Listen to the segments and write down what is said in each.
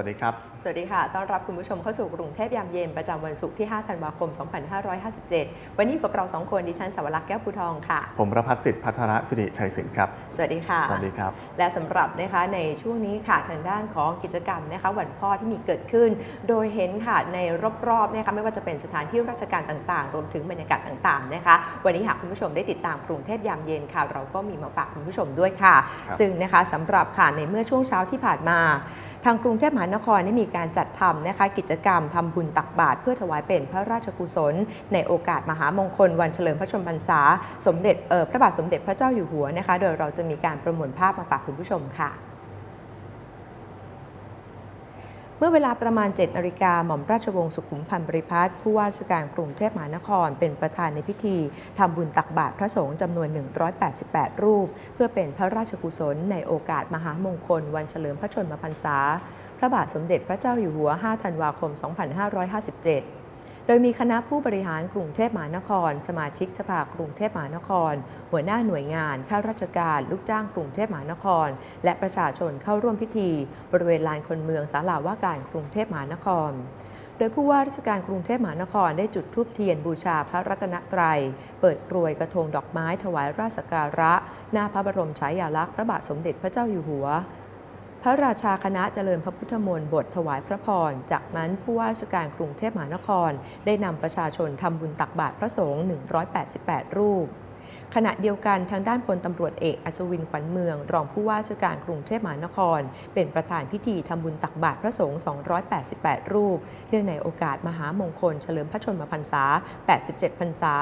สวัสดีครับ สวัสดีค่ะ ต้อนรับคุณผู้ชมเข้าสู่กรุงเทพยามเย็นประจำวันศุกร์ที่ 5 ธันวาคม 2557 วันนี้อยู่กับเราสองคนดิฉันสาวรักษ์แก้วภูทองค่ะ ผมประพัฒน์สิทธิ์พัฒระสิริชัยสินครับ สวัสดีค่ะ สวัสดีครับ และสำหรับนะคะในช่วงนี้ค่ะทางด้านของกิจกรรมนะคะวันพ่อที่มีเกิดขึ้น โดยเห็นค่ะในรอบๆนะคะไม่ว่าจะเป็นสถานที่ราชการต่างๆ รวมถึงบรรยากาศต่างๆนะคะ วันนี้หากคุณผู้ชมได้ติดตามกรุงเทพยามเย็นค่ะ เราก็มีมาฝากคุณผู้ชมด้วยค่ะครับซึ่งนะคะสำหรับค่ะในเมื่อช่วงเช้าที่ผ่านมา ทางกรุงเทพมหานนครได้มีการจัดทำนะคะกิจกรรมทำบุญตักบาตรเพื่อถวายเป็นพระราชกุศล ในโอกาสมหามงคล วันเฉลิมพระชนมพรรษา สมเด็จเอ่อพระบาทสมเด็จพระเจ้าอยู่หัวนะคะ โดยเราจะมีการประมวลภาพมาฝากคุณผู้ชมค่ะเมื่อเวลาประมาณ 7นาฬิกาหม่อมราชวงศ์สุขุมพันธ์บริพัตรผู้ว่าราชการกรุงเทพมหานคร เป็นประธานในพิธีทำบุญตักบาตรพระสงฆ์จำนวน 188 รูป เพื่อเป็นพระราชกุศลในโอกาสมหามงคล วันเฉลิมพระชนมพรรษา ระบาทสมเด็จพระเจ้าอยู่หัว 5 ธันวาคม 2557 โดยมีคณะผู้บริหารกรุงเทพมหานคร สมาชิกสภากรุงเทพมหานคร หัวหน้าหน่วยงาน ข้าราชการ ลูกจ้างกรุงเทพมหานคร และประชาชนเข้าร่วมพิธี บริเวณลานคนเมืองศาลาว่าการกรุงเทพมหานครโดยผู้ว่าราชการกรุงเทพมหานครได้จุดธูปเทียนบูชาพระรัตนตรัย เปิดกรวยกระทงดอกไม้ถวายราชสักการะ หน้าพระบรมฉายาลักษณ์พระบาทสมเด็จพระเจ้าอยู่หัว พระราชาคณะเจริญพระพุทธมนต์บทถวายพระพร จากนั้นผู้ว่าราชการกรุงเทพมหานคร ได้นำประชาชนทำบุญตักบาตรพระสงฆ์ 188 รูป ขณะเดียวกันทางด้านพลตำรวจเอกอัศวินขวัญเมือง รองผู้ว่าราชการกรุงเทพมหานคร เป็นประธานพิธีทำบุญตักบาตรพระสงฆ์ 288 รูป เนื่องในโอกาสมหามงคลเฉลิมพระชนมพรรษา 87 พรรษา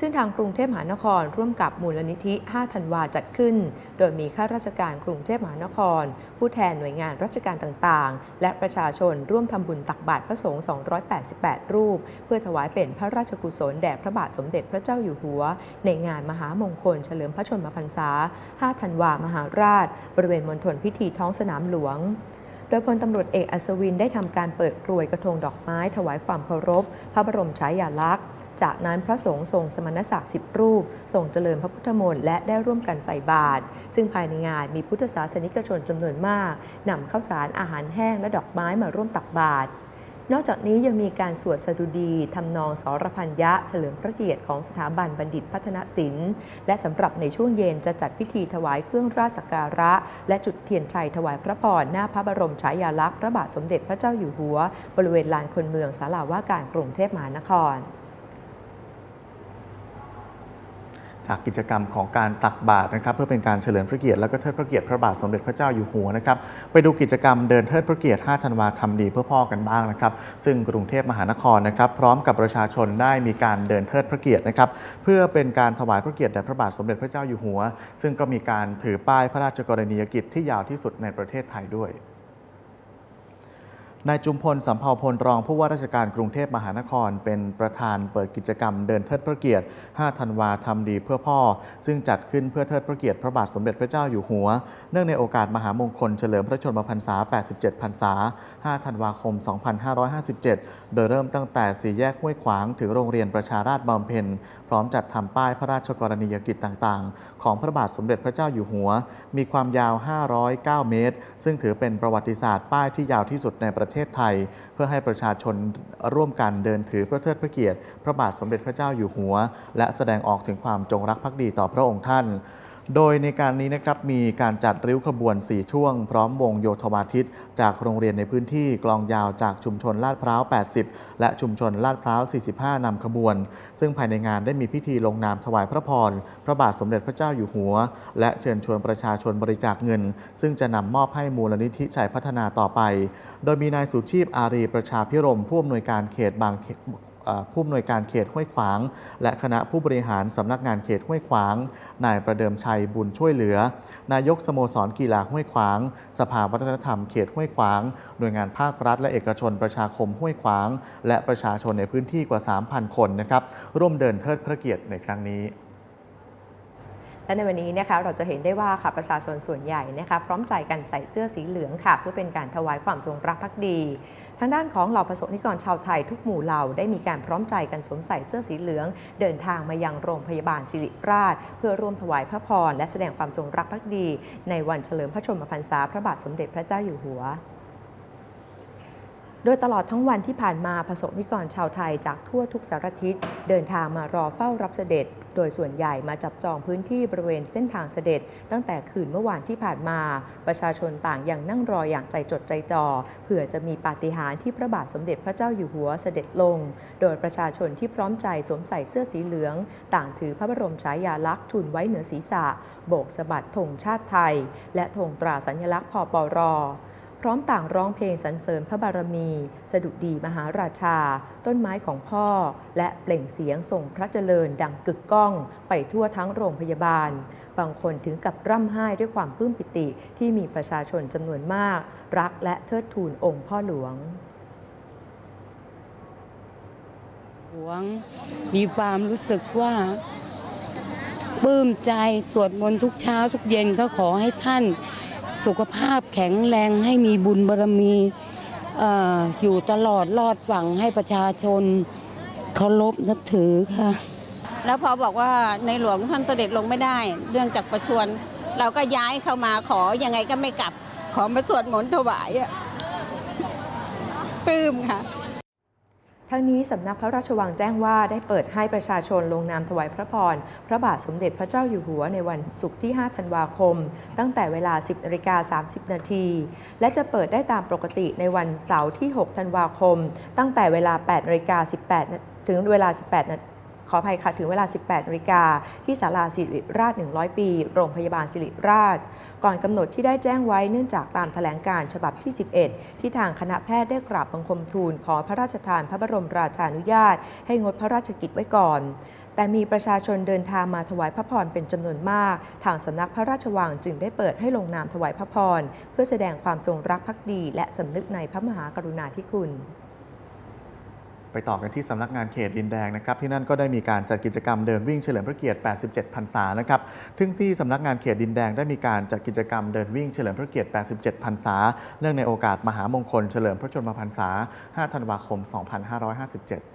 ซึ่งทางกรุงเทพมหานคร ร่วมกับมูลนิธิ 5 ธันวาจัดขึ้น โดยมีข้าราชการกรุงเทพมหานคร ผู้แทนหน่วยงานราชการต่างๆ และประชาชนร่วมทำบุญตักบาตรพระสงฆ์ 288 รูป เพื่อถวายเป็นพระราชกุศลแด่พระบาทสมเด็จพระเจ้าอยู่หัว ในงานมหามงคล เฉลิมพระชนมพรรษา 5 ธันวามหาราช บริเวณมณฑลพิธีท้องสนามหลวงโดยพลตำรวจเอกอัศวินได้ทำการเปิดกรวยกระทงดอกไม้ถวายความเคารพ พระบรมฉายาลักษณ์ จากนั้นพระสงฆ์ทรงสมณศักดิ์สิบรูปทรงเจริญพระพุทธมนต์และได้ร่วมกันใส่บาตรซึ่งภายในงานมีพุทธศาสนิกชนจำนวนมากนำข้าวสารอาหารแห้งและดอกไม้มาร่วมตักบาตรนอกจากนี้ยังมีการสวดสดุดีทำนองสรพัญญะเฉลิมพระเกียรติของสถาบันบัณฑิตพัฒนศิลป์ และสำหรับในช่วงเย็นจะจัดพิธีถวายเครื่องราชสักการะ และจุดเทียนชัยถวายพระพรหน้าพระบรมฉายาลักษณ์พระบาทสมเด็จพระเจ้าอยู่หัว บริเวณลานคนเมืองศาลาว่าการกรุงเทพมหานคร จากกิจกรรมของการตักบาตรนะครับเพื่อเป็นการเฉลิมพระเกียรติและก็เทิดพระเกียรติพระบาทสมเด็จพระเจ้าอยู่หัวนะครับไปดูกิจกรรมเดินเทิดพระเกียรติ 5 ธันวาทำดีเพื่อพ่อกันบ้างนะครับซึ่งกรุงเทพมหานครนะครับพร้อมกับประชาชนได้มีการเดินเทิดพระเกียรตินะครับเพื่อเป็นการถวายพระเกียรติแด่พระบาทสมเด็จพระเจ้าอยู่หัว ซึ่งก็มีการถือป้ายพระราชกรณียกิจที่ยาวที่สุดในประเทศไทยด้วย นายจุมพลสัมภาวพลรองผู้ว่าราชการกรุงเทพมหานคร เป็นประธานเปิดกิจกรรมเดินเทิดพระเกียรติ 5 ธันวาทำดีเพื่อพ่อ ซึ่งจัดขึ้นเพื่อเทิดพระเกียรติพระบาทสมเด็จพระเจ้าอยู่หัว เนื่องในโอกาสมหามงคลเฉลิมพระชนมพรรษา 87 พรรษา 5 ธันวาคม 2557 โดยเริ่มตั้งแต่สี่แยกห้วยขวางถึงโรงเรียนประชาราชบำเพ็ญ พร้อมจัดทำป้ายพระราชกรณียกิจต่างๆ ของพระบาทสมเด็จพระเจ้าอยู่หัว มีความยาว 509 เมตร ซึ่งถือเป็นประวัติศาสตร์ป้ายที่ยาวที่สุดในประเทศทศไทย เพื่อให้ประชาชนร่วมกันเดินถือพระเทิดพระเกียรติ พระบาทสมเด็จพระเจ้าอยู่หัว และแสดงออกถึงความจงรักภักดีต่อพระองค์ท่าน โดยในการนี้นะครับมีการจัดริ้วขบวน 4 ช่วง พร้อมวงโยธวาทิต จากโรงเรียนในพื้นที่กลองยาวจากชุมชนลาดพร้าว 80 และชุมชนลาดพร้าว 45 นำขบวน ซึ่งภายในงานได้มีพิธีลงนามถวายพระพร พระบาทสมเด็จพระเจ้าอยู่หัว และเชิญชวนประชาชนบริจาคเงิน ซึ่งจะนำมอบให้มูลนิธิชัยพัฒนาต่อไป โดยมีนายสุชีพอารีประชาพิรมผู้อำนวยการเขตบาง ผู้อำนวยการเขตห้วยขวาง และคณะผู้บริหารสำนักงานเขตห้วยขวาง นายประเดิมชัยบุญช่วยเหลือ นายกสโมสรกีฬาห้วยขวาง สภาวัฒนธรรมเขตห้วยขวาง หน่วยงานภาครัฐ และเอกชนประชาคมห้วยขวาง และประชาชนในพื้นที่กว่า 3,000 คนนะครับร่วมเดินเทิดพระเกียรติในครั้งนี้และในวันนี้นะคะเราจะเห็นได้ว่าค่ะประชาชนส่วนใหญ่นะคะพร้อมใจกันใส่เสื้อสีเหลืองค่ะ เพื่อเป็นการถวายความจงรักภักดีางด้านของเหล่าประสบนิกรชาวไทยทุกหมู่เหล่าได้มีการพร้อมใจกันสวมใส่เสื้อสีเหลือง เดินทางมายังโรงพยาบาลศิริราช เพื่อร่วมถวายพระพร และแสดงความจงรักภักดี ในวันเฉลิมพระชนมพรรษาพระบาทสมเด็จพระเจ้าอยู่หัวโดยตลอดทั้งวันที่ผ่านมาประสบนิกรชาวไทยจากทั่วทุกสารทิศเดินทางมารอเฝ้ารับเสด็จ โดยส่วนใหญ่มาจับจองพื้นที่บริเวณเส้นทางเสด็จ ตั้งแต่คืนเมื่อวานที่ผ่านมา ประชาชนต่างยังนั่งรออย่างใจจดใจจ่อเผื่อจะมีปาฏิหาริย์ที่พระบาทสมเด็จพระเจ้าอยู่หัวเสด็จลง โดยประชาชนที่พร้อมใจสวมใส่เสื้อสีเหลือง ต่างถือพระบรมฉายาลักษณ์ทูลไว้เหนือศีรษะ โบกสะบัดธงชาติไทย และธงตราสัญลักษณ์พปรพ ร้อมต่างร้องเพลงสรรเสริญพระบารมี สดุดีมหาราชา ต้นไม้ของพ่อ และเปล่งเสียงส่งพระเจริญดังกึกก้อง ไปทั่วทั้งโรงพยาบาล บางคนถึงกับร่ำไห้ด้วยความปลื้มปิติที่มีประชาชนจำนวนมาก รักและเทิดทูนองค์พ่อหลวงหลวงมีความรู้สึกว่าปลื้มใจสวดมนต์ทุกเช้าทุกเย็นก็ขอให้ท่าน สุขภาพแข็งแรงให้มีบุญบารมีอยู่ตลอดรอดหวังให้ประชาชนเคารพนับถือค่ะ แล้วพอบอกว่าในหลวงท่านเสด็จลงไม่ได้ เรื่องจากประชวรเราก็ย้ายเข้ามาขออยังไงก็ไม่กลับ ขอมาสวดมนต์ถวายอะปลื้มค่ะ ทั้งนี้สำนักพระราชวังแจ้งว่าได้เปิดให้ประชาชนลงนามถวายพระพร พระบาทสมเด็จพระเจ้าอยู่หัวในวันศุกร์ที่ 5 ธันวาคม ตั้งแต่เวลา 10นาฬิกา30 นาที และจะเปิดได้ตามปกติในวันเสาร์ที่ 6 ธันวาคม ตั้งแต่เวลา8นาฬิกา18 ถึงเวลา 18 ขออภัยค่ะ ถึงเวลา 18นาฬิกาที่ศาลาสิริราช 100 ปี โรงพยาบาลสิริราช ก่อนกำหนดที่ได้แจ้งไว้เนื่องจากตามแถลงการฉบับที่ 11 ที่ทางคณะแพทย์ได้กราบบังคมทูล ขอพระราชทานพระบรมราชานุญาต ให้งดพระราชกิจไว้ก่อนแต่มีประชาชนเดินทางมาถวายพระพรเป็นจำนวนมาก ทางสำนักพระราชวังจึงได้เปิดให้ลงนามถวายพระพร เพื่อแสดงความจงรักภักดี และสำนึกในพระมหากรุณาธิคุณ ไปต่อกันที่สำนักงานเขตดินแดงนะครับที่นั่นก็ได้มีการจัดกิจกรรมเดินวิ่งเฉลิมพระเกียรติ 87 พรรษานะครับทึ่งที่สำนักงานเขตดินแดงได้มีการจัดกิจกรรมเดินวิ่งเฉลิมพระเกียรติ 87 พรรษา เนื่องในโอกาสมหามงคลเฉลิมพระชนมพรรษา 5 ธันวาคม 2557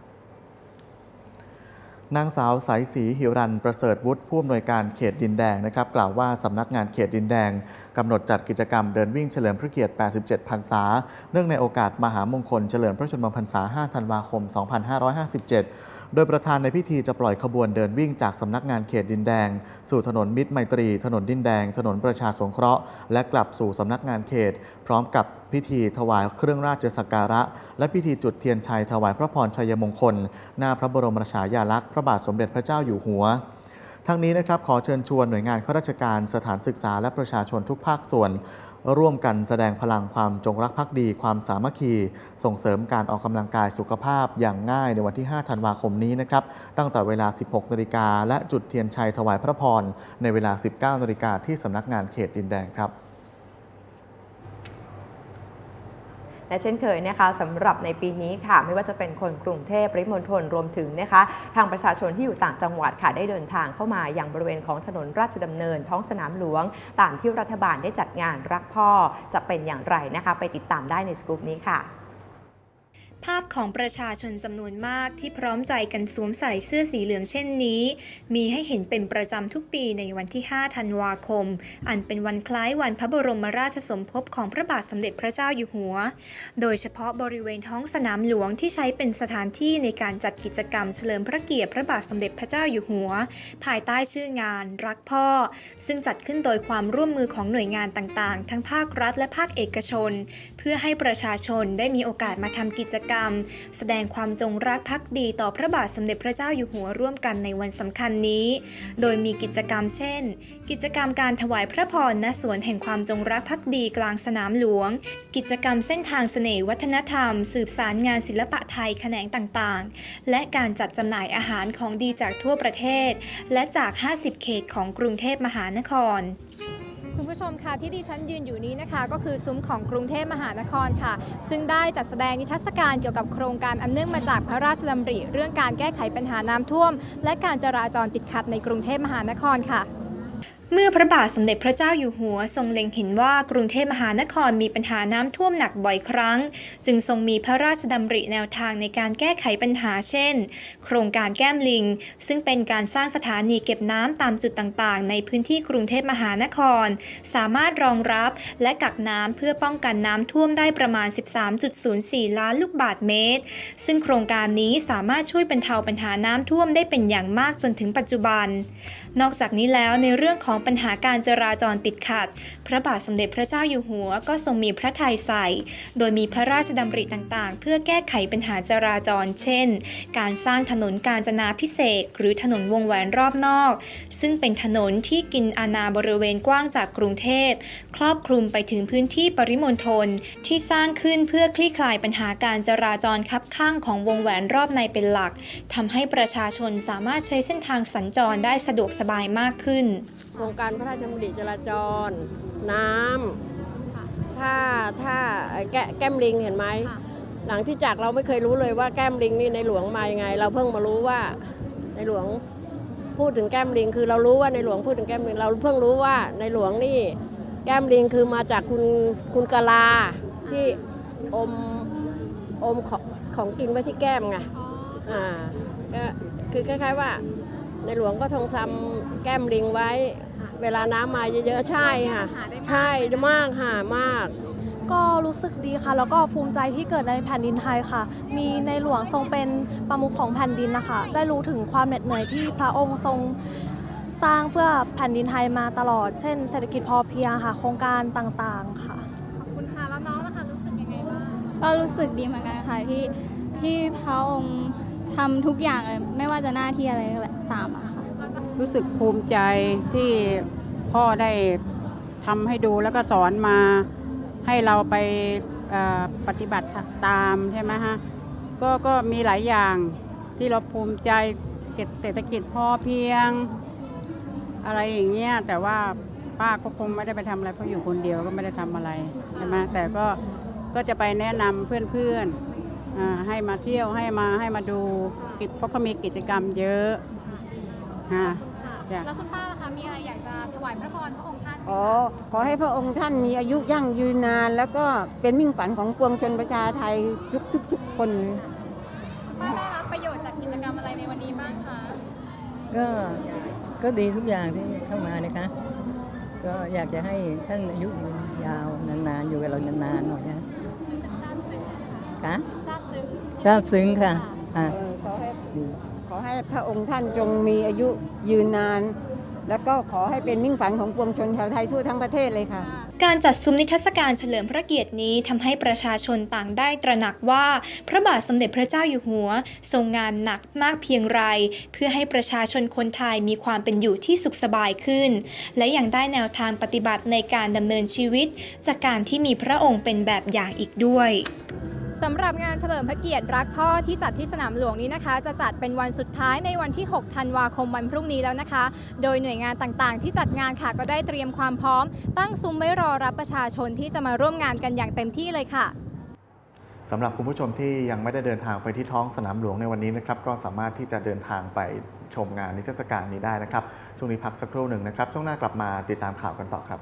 นางสาวสายศรีหิรันประเสริฐวุฒิผู้อำนวยการเขตดินแดงนะครับ กล่าวว่าสำนักงานเขตดินแดงกำหนดจัดกิจกรรมเดินวิ่งเฉลิมพระเกียรติ 87 พรรษา เนื่องในโอกาสมหามงคลเฉลิมพระชนมพรรษา 5 ธันวาคม 2557 โดยประธานในพิธีจะปล่อยขบวนเดินวิ่งจากสำนักงานเขตดินแดง สู่ถนนมิตรไมตรี ถนนดินแดง ถนนประชาสงเคราะห์ และกลับสู่สำนักงานเขต พร้อมกับ พิธีถวายเครื่องราชสักการะ และพิธีจุดเทียนชัยถวายพระพรชัยมงคล หน้าพระบรมฉายาลักษณ์พระบาทสมเด็จพระเจ้าอยู่หัวทั้งนี้นะครับขอเชิญชวนหน่วยงานข้าราชการสถานศึกษาและประชาชนทุกภาคส่วน ร่วมกันแสดงพลังความจงรักภักดี ความสามัคคี ส่งเสริมการออกกำลังกายสุขภาพอย่างง่ายในวันที่ 5 ธันวาคมนี้นะครับตั้งแต่เวลา 16 นาฬิกาและจุดเทียนชัยถวายพระพรในเวลา 19 นาฬิกาที่สำนักงานเขตดินแดงครับ และเช่นเคยนะคะสำหรับในปีนี้ค่ะ ไม่ว่าจะเป็นคนกรุงเทพปริมณฑลรวมถึงนะคะ ทางประชาชนที่อยู่ต่างจังหวัดค่ะได้เดินทางเข้ามาอย่างบริเวณของถนนราชดำเนินท้องสนามหลวง ตามที่รัฐบาลได้จัดงานรักพ่อจะเป็นอย่างไรนะคะ ไปติดตามได้ในสกูปนี้ค่ะ ภาพของประชาชนจำนวนมากที่พร้อมใจกันสวมใส่เสื้อสีเหลืองเช่นนี้ มีให้เห็นเป็นประจำทุกปีในวันที่ 5 ธันวาคม อันเป็นวันคล้ายวันพระบรมราชสมภพของพระบาทสมเด็จพระเจ้าอยู่หัว โดยเฉพาะบริเวณท้องสนามหลวงที่ใช้เป็นสถานที่ในการจัดกิจกรรมเฉลิมพระเกียรติพระบาทสมเด็จพระเจ้าอยู่หัว ภายใต้ชื่องาน รักพ่อ ซึ่งจัดขึ้นโดยความร่วมมือของหน่วยงานต่างๆ ทั้งภาครัฐและภาคเอกชน เพื่อให้ประชาชนได้มีโอกาสมาทำกิจกรรมแสดงความจงรักภักดีต่อพระบาทสมเด็จพระเจ้าอยู่หัวร่วมกันในวันสำคัญนี้ โดยมีกิจกรรมเช่น กิจกรรมการถวายพระพรณสวนแห่งความจงรักภักดีกลางสนามหลวง กิจกรรมเส้นทางเสน่ห์วัฒนธรรม สืบสารงานศิลปะไทยแขนงต่างๆ และการจัดจำหน่ายอาหารของดีจากทั่วประเทศ และจาก 50 เขตของกรุงเทพมหานคร คุณผู้ชมค่ะที่ดิฉันยืนอยู่นี้นะคะ ก็คือซุ้มของกรุงเทพมหานครค่ะ ซึ่งได้จัดแสดงนิทรรศการเกี่ยวกับโครงการอันเนื่องมาจากพระราชดำริ เรื่องการแก้ไขปัญหาน้ำท่วม และการจราจรติดขัดในกรุงเทพมหานครค่ะ เมื่อพระบาทสมเด็จพระเจ้าอยู่หัวทรงเล็งเห็นว่ากรุงเทพมหานครมีปัญหาน้ำท่วมหนักบ่อยครั้ง จึงทรงมีพระราชดำริแนวทางในการแก้ไขปัญหาเช่น โครงการแก้มลิง ซึ่งเป็นการสร้างสถานีเก็บน้ำตามจุดต่างๆ ในพื้นที่กรุงเทพมหานคร สามารถรองรับและกักน้ำเพื่อป้องกันน้ำท่วมได้ประมาณ 13.04 ล้านลูกบาทเมตร ซึ่งโครงการนี้สามารถช่วยบรรเทาปัญหาน้ำท่วมได้เป็นอย่างมากจนถึงปัจจุบัน นอกจากนี้แล้วในเรื่องของปัญหาการจราจรติดขัด พระบาทสมเด็จพระเจ้าอยู่หัวก็ทรงมีพระทัยใส่ โดยมีพระราชดำริต่างๆ เพื่อแก้ไขปัญหาจราจร เช่น การสร้างถนนกาญจนาพิเศษหรือถนนวงแหวนรอบนอก ซึ่งเป็นถนนที่กินอาณาบริเวณกว้างจากกรุงเทพ ครอบคลุมไปถึงพื้นที่ปริมณฑลที่สร้างขึ้นเพื่อคลี่คลายปัญหาการจราจรคับข้างของวงแหวนรอบในเป็นหลักทำให้ประชาชนสามารถใช้เส้นทางสัญจรได้สะดวกสบายมากขึ้นโครงการพระราชดำริจราจร น้ำถ้าถ้าแกแก้มลิงเห็นไหม หลังที่จากเราไม่เคยรู้เลยว่าแก้มลิงนี่ในหลวงมายังไง เราเพิ่งมารู้ว่าในหลวงพูดถึงแก้มลิง คือเรารู้ว่าในหลวงพูดถึงแก้มลิง เราเพิ่งรู้ว่าในหลวงนี่แก้มลิงคือมาจากคุณคุณกะลาที่อมอมของของกินไว้ที่แก้มไงอ่าก็คือคล้ายๆว่าในหลวงก็ทรงซ้ำแก้มลิงไว้ เวลาน้ำมาเยอะๆ ใช่ค่ะใช่มากค่ะมาก ก็รู้สึกดีค่ะ แล้วก็ภูมิใจที่เกิดในแผ่นดินไทยค่ะ มีในหลวงทรงเป็นประมุขของแผ่นดินนะคะ ได้รู้ถึงความเหน็ดเหนื่อยที่พระองค์ทรงสร้างเพื่อแผ่นดินไทยมาตลอด เช่น เศรษฐกิจพอเพียงค่ะ โครงการต่างๆค่ะ ขอบคุณค่ะ แล้วน้องนะคะรู้สึกยังไงบ้าง ก็รู้สึกดีเหมือนกันค่ะที่ที่พระองค์ทำทุกอย่างเลยไม่ว่าจะหน้าที่อะไรก็แล้วตามอะค่ะ รู้สึกภูมิใจที่พ่อได้ทำให้ดูแล้วก็สอนมาให้เราไปปฏิบัติตามใช่ไหมฮะก็ก็มีหลายอย่างที่เราภูมิใจเศรษฐกิจพอเพียง อะไรอย่างเงี้ยแต่ว่าป้าก็คงไม่ได้ไปทำอะไรเพราะอยู่คนเดียวก็ไม่ได้ทำอะไรใช่ไหมแต่ก็ก็จะไปแนะนำเพื่อนๆให้มาเที่ยวให้มาให้มาดูเพราะเขามีกิจกรรมเยอะฮะ จ้ะ แล้วคุณป้าล่ะคะมีอะไรอยากจะถวายพระพรพระองค์ท่านไหมขอขอให้พระองค์ท่านมีอายุยั่งยืนนาน แล้วก็เป็นมิ่งฝันของปวงชนประชาไทยทุกทุกทุกคน คุณป้าได้รับประโยชน์จากกิจกรรมอะไรในวันนี้บ้างคะ ก็ก็ดีทุกอย่างที่เข้ามานะคะ ก็อยากจะให้ท่านอายุยืนยาวนานๆ อยู่กับเรานานๆหน่อยนะรู้สึกซาบซึ้งใช่ไหมคะค่ะซาบซึ้ง ทราบซึ้งค่ะอะ เออขอให้ขอ ให้พระองค์ท่านจงมีอายุยืนนาน แล้วก็ขอให้เป็นมิ่งฝันของปวงชนชาวไทยทั่วทั้งประเทศเลยค่ะ การจัดซุ้มนิทรรศการเฉลิมพระเกียรตินี้ทำให้ประชาชนต่างได้ตระหนักว่า พระบาทสมเด็จพระเจ้าอยู่หัว ทรงงานหนักมากเพียงไร เพื่อให้ประชาชนคนไทยมีความเป็นอยู่ที่สุขสบายขึ้น และยังได้แนวทางปฏิบัติในการดำเนินชีวิต จากการที่มีพระองค์เป็นแบบอย่างอีกด้วย สำหรับงานเฉลิมพระเกียรติรักพ่อที่จัดที่สนามหลวงนี้นะคะ จะจัดเป็นวันสุดท้ายในวันที่ 6 ธันวาคมวันพรุ่งนี้แล้วนะคะ โดยหน่วยงานต่างๆ ที่จัดงานค่ะก็ได้เตรียมความพร้อม ตั้งซุ้มไว้รอรับประชาชนที่จะมาร่วมงานกันอย่างเต็มที่เลยค่ะสำหรับคุณผู้ชมที่ยังไม่ได้เดินทางไปที่ท้องสนามหลวงในวันนี้นะครับก็สามารถที่จะเดินทางไปชมงานนิทรรศการนี้ได้นะครับช่วงนี้พักสักครู่หนึ่งนะครับช่วงหน้ากลับมาติดตามข่าวกันต่อครับ